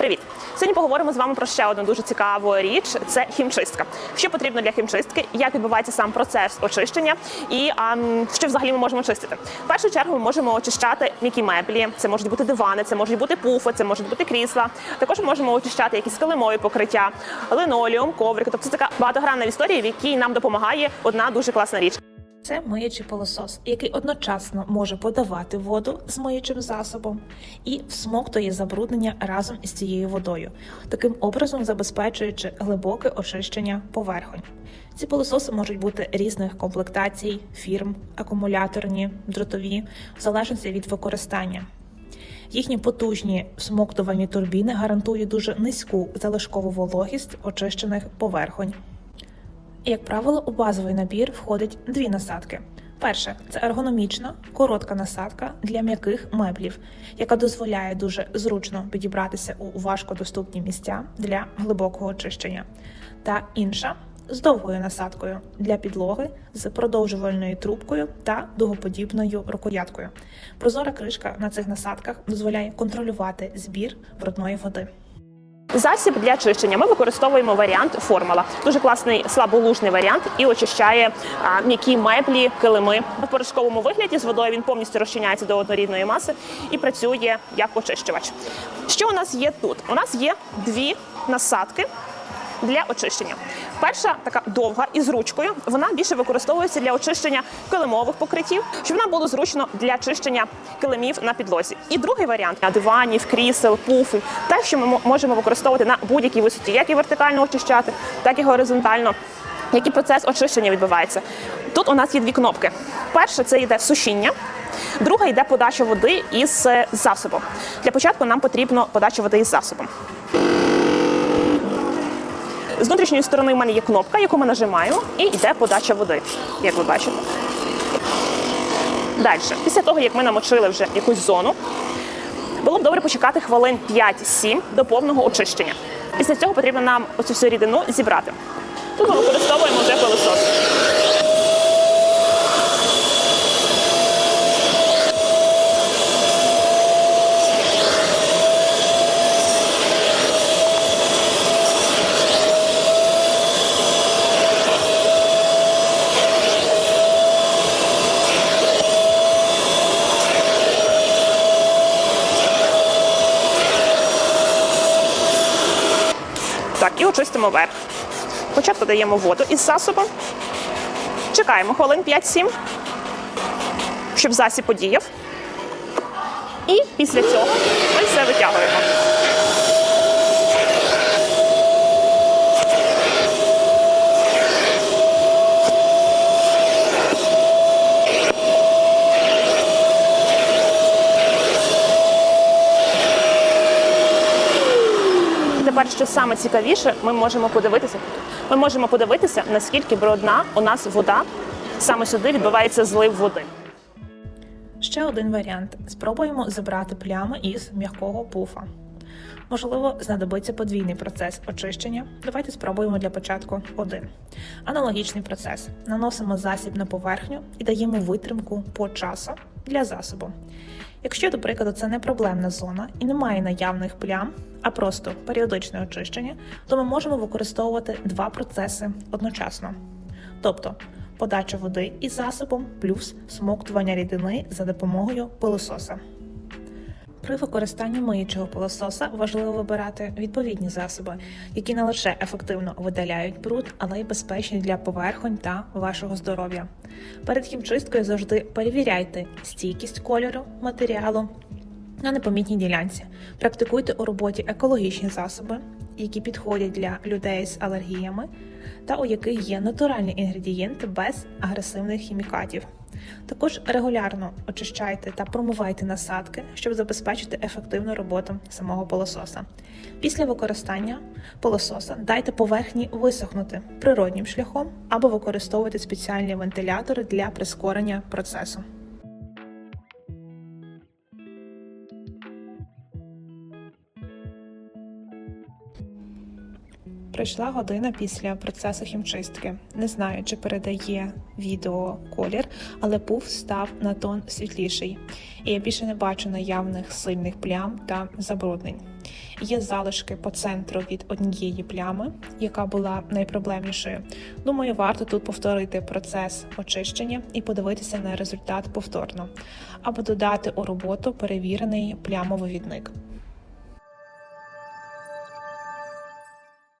Привіт! Сьогодні поговоримо з вами про ще одну дуже цікаву річ це хімчистка. Що потрібно для хімчистки, як відбувається сам процес очищення, і а, що взагалі ми можемо чистити. В першу чергу ми можемо очищати м'які меблі. Це можуть бути дивани, це можуть бути пуфи, це можуть бути крісла. Також ми можемо очищати якісь килимові покриття, линолеум, коврики. Тобто це така багатогранна історія, в якій нам допомагає одна дуже класна річ. Це миючий пилосос, який одночасно може подавати воду з миючим засобом і всмоктує забруднення разом із цією водою, таким образом забезпечуючи глибоке очищення поверхонь. Ці пилососи можуть бути різних комплектацій, фірм, акумуляторні, дротові, в залежності від використання. Їхні потужні всмоктувальні турбіни гарантують дуже низьку залишкову вологість очищених поверхонь. Як правило, у базовий набір входить дві насадки. Перше це ергономічна коротка насадка для м'яких меблів, яка дозволяє дуже зручно підібратися у важкодоступні місця для глибокого очищення. Та інша з довгою насадкою для підлоги з продовжувальною трубкою та дугоподібною рукояткою. Прозора кришка на цих насадках дозволяє контролювати збір брудної води. Засіб для чищення ми використовуємо варіант формула. Дуже класний слаболужний варіант і очищає м'які меблі, килими. В порошковому вигляді з водою він повністю розчиняється до однорідної маси і працює як очищувач. Що у нас є тут? У нас є дві насадки. Для очищення. Перша така довга і з ручкою. Вона більше використовується для очищення килимових покриттів, щоб нам було зручно для чищення килимів на підлозі. І другий варіант диванів, крісел, пуфів, те, що ми можемо використовувати на будь-якій висоті, як і вертикально очищати, так і горизонтально. Який процес очищення відбувається? Тут у нас є дві кнопки. Перша це йде сушіння. Друга йде подача води із е, засобом. Для початку нам потрібно подача води із засобом. З внутрішньої сторони в мене є кнопка, яку ми нажимаємо, і йде подача води, як ви бачите. Далі, після того, як ми намочили вже якусь зону, було б добре почекати хвилин 5-7 до повного очищення. Після цього потрібно нам оцю всю рідину зібрати. Тут ми використовуємо вже пилосос. І очистимо верх. Спочатку даємо воду із засобом. Чекаємо хвилин 5-7, щоб засіб подіяв. І після цього ми все витягуємо. Тепер, що саме цікавіше, ми можемо подивитися. Ми можемо подивитися, наскільки брудна у нас вода. Саме сюди відбувається злив води. Ще один варіант: спробуємо забрати плями із м'якого пуфа. Можливо, знадобиться подвійний процес очищення. Давайте спробуємо для початку один. Аналогічний процес. Наносимо засіб на поверхню і даємо витримку по часу для засобу. Якщо, до прикладу, це не проблемна зона і немає наявних плям, а просто періодичне очищення, то ми можемо використовувати два процеси одночасно. Тобто подача води із засобом плюс смоктування рідини за допомогою пилососа. При використанні миючого пилососа важливо вибирати відповідні засоби, які не лише ефективно видаляють бруд, але й безпечні для поверхонь та вашого здоров'я. Перед хімчисткою завжди перевіряйте стійкість кольору матеріалу на непомітній ділянці. Практикуйте у роботі екологічні засоби, які підходять для людей з алергіями, та у яких є натуральні інгредієнти без агресивних хімікатів. Також регулярно очищайте та промивайте насадки, щоб забезпечити ефективну роботу самого пилососа. Після використання пилососа дайте поверхні висохнути природнім шляхом або використовуйте спеціальні вентилятори для прискорення процесу. Пройшла година після процесу хімчистки. Не знаю, чи передає відео колір, але пуф став на тон світліший, і я більше не бачу наявних сильних плям та забруднень. є залишки по центру від однієї плями, яка була найпроблемнішою. Думаю, варто тут повторити процес очищення і подивитися на результат повторно, або додати у роботу перевірений плямовий відник.